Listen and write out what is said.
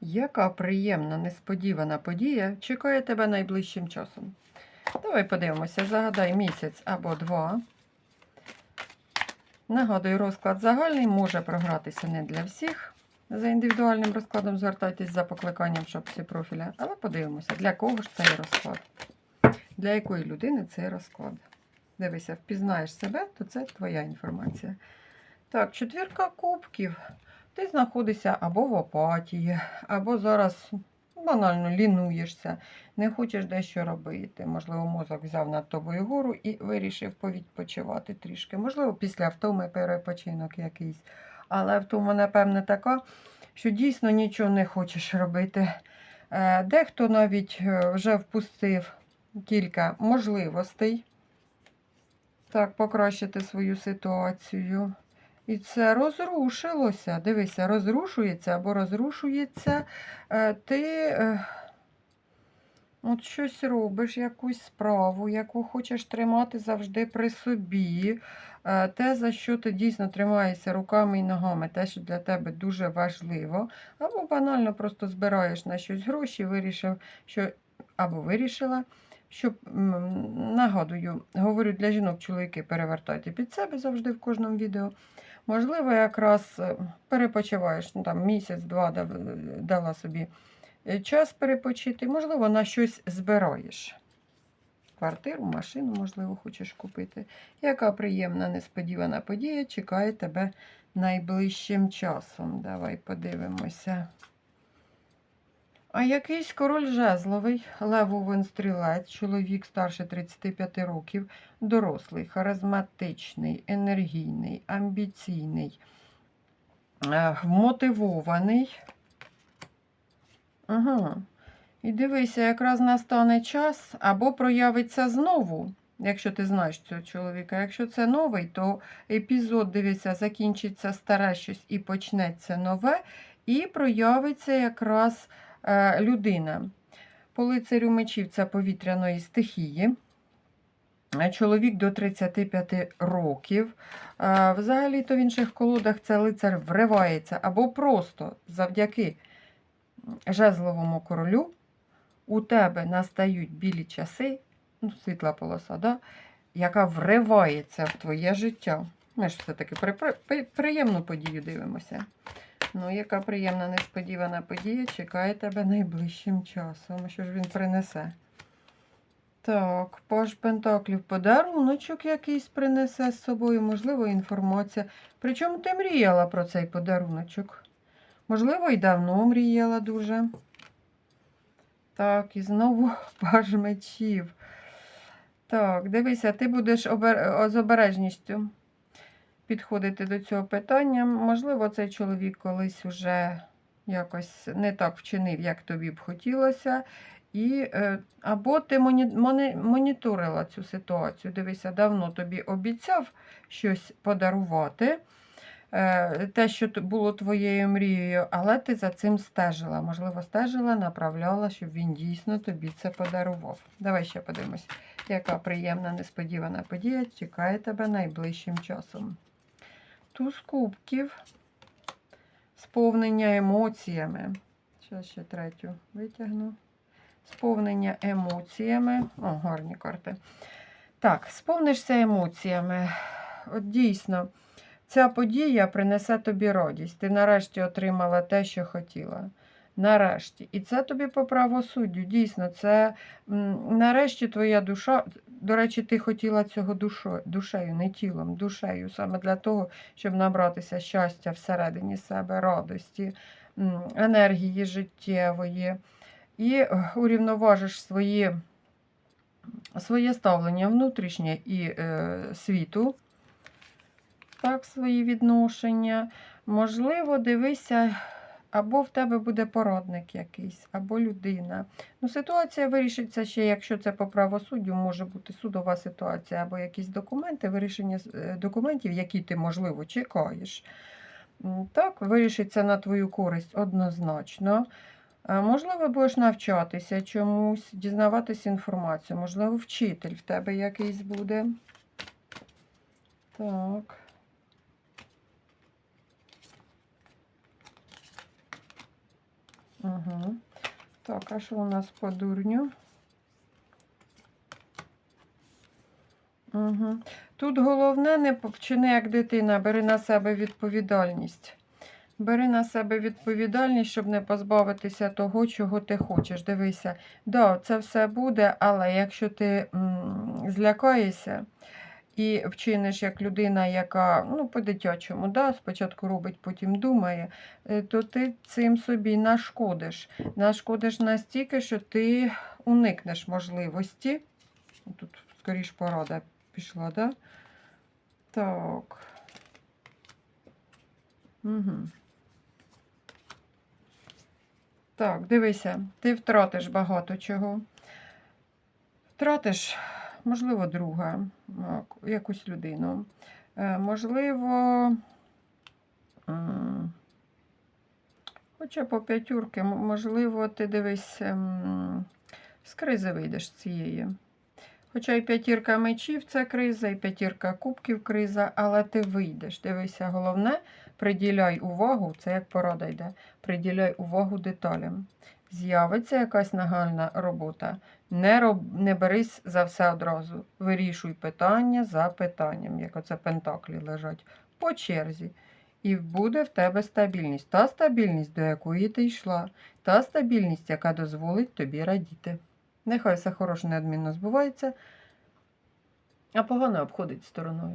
Яка приємна, несподівана подія чекає тебе найближчим часом? Давай подивимося, загадай місяць або два. Нагадую, розклад загальний може програтися не для всіх. За індивідуальним розкладом звертайтесь за покликанням шапці профіля. Але подивимося, для кого ж цей розклад. Для якої людини цей розклад. Дивися, впізнаєш себе, то це твоя інформація. Так, четвірка кубків. Ти знаходишся або в апатії, або зараз банально лінуєшся, не хочеш дещо робити. Можливо, мозок взяв над тобою гору і вирішив повідпочивати трішки. Можливо, після втоми перепочинок якийсь. Але втома, напевне, така, що дійсно нічого не хочеш робити. Е, Дехто навіть е, вже впустив кілька можливостей так, покращити свою ситуацію. І це розрушилося. Дивися, розрушується або розрушується. Е, Ти е, от щось робиш, якусь справу, яку хочеш тримати завжди при собі. Е, Те, за що ти дійсно тримаєшся руками і ногами, те, що для тебе дуже важливо. Або банально просто збираєш на щось гроші, вирішив, що або вирішила. Що, м, нагадую, говорю для жінок, чоловіки перевертайте під себе завжди в кожному відео. Можливо, якраз е, перепочиваєш, ну там місяць-два дала собі е, час перепочити, можливо, на щось збираєш. Квартиру, машину, можливо, хочеш купити. Яка приємна, несподівана подія чекає тебе найближчим часом. Давай подивимося. А якийсь король жезловий, левовин стрілець, чоловік старше 35 років, дорослий, харизматичний, енергійний, амбіційний, е, мотивований. Ага. І дивися, якраз настане час або проявиться знову, якщо ти знаєш цього чоловіка. Якщо це новий, то епізод, дивися, закінчиться старе щось і почнеться нове, і проявиться якраз е, людина. По лицарю мечів це повітряної стихії. Е, Чоловік до 35 років. Е, Взагалі-то в інших колодах це лицар вривається або просто завдяки жезловому королю у тебе настають білі часи, ну, світла полоса, да? яка вривається в твоє життя. Ми ж все-таки при, при, приємну подію дивимося. Ну, яка приємна несподівана подія чекає тебе найближчим часом. Що ж він принесе? Так, паж Пентаклів подаруночок якийсь принесе з собою, можливо, інформація. Причому ти мріяла про цей подаруночок. Можливо, і давно мріяла дуже. Так, і знову паж мечів. Так, дивися, ти будеш обер... з обережністю підходити до цього питання. Можливо, цей чоловік колись уже якось не так вчинив, як тобі б хотілося. І, е, або ти моніторила цю ситуацію. Дивися, давно тобі обіцяв щось подарувати. Е, те, що було твоєю мрією, але ти за цим стежила. Можливо, стежила, направляла, щоб він дійсно тобі це подарував. Давай ще подивимось, яка приємна, несподівана подія чекає тебе найближчим часом. Туз кубків, сповнення емоціями. Зараз ще третю витягну. Сповнення емоціями. О, гарні карти. Так, сповнишся емоціями. От дійсно. Ця подія принесе тобі радість. Ти нарешті отримала те, що хотіла. Нарешті. І це тобі по правосуддю. Дійсно, це нарешті твоя душа. До речі, ти хотіла цього душо, душею, не тілом, душею, саме для того, щоб набратися щастя всередині себе, радості, енергії життєвої. І е, урівноважиш свої, своє ставлення внутрішнє і е, світу так, свої відношення. Можливо, дивися, або в тебе буде породник якийсь, або людина. Ну, Ситуація вирішиться ще, якщо це по правосуддю, може бути судова ситуація, або якісь документи, вирішення е, документів, які ти, можливо, чекаєш. Так, вирішиться на твою користь однозначно. Е, Можливо, будеш навчатися чомусь, дізнаватися інформацію, можливо, вчитель в тебе якийсь буде. Так. Угу. Так, а що у нас по дурню? Угу. Тут головне не вчини як дитина, бери на себе відповідальність. Бери на себе відповідальність, щоб не позбавитися того, чого ти хочеш. Дивися, да, це все буде, але якщо ти м, злякаєшся і вчиниш як людина, яка ну, по-дитячому, да, спочатку робить, потім думає, е, то ти цим собі нашкодиш. Нашкодиш настільки, що ти уникнеш можливості. Тут скоріш порада пішла, да? Так. Угу. Так, дивися, ти втратиш багато чого. Втратиш, можливо, друга, якусь людину. Е, Можливо, хоча по п'ятюрки, можливо, ти дивись, ем, з кризи вийдеш з цієї. Хоча і п'ятірка мечів це криза, і п'ятірка кубків криза, але ти вийдеш. Дивися, головне, приділяй увагу, це як порада йде, приділяй увагу деталям. З'явиться якась нагальна робота. Не, роб, не берись за все одразу. Вирішуй питання за питанням, як оце пентаклі лежать, по черзі. І буде в тебе стабільність. Та стабільність, до якої ти йшла, та стабільність, яка дозволить тобі радіти. Нехай все хороше неодмінно збувається, а погано обходить стороною.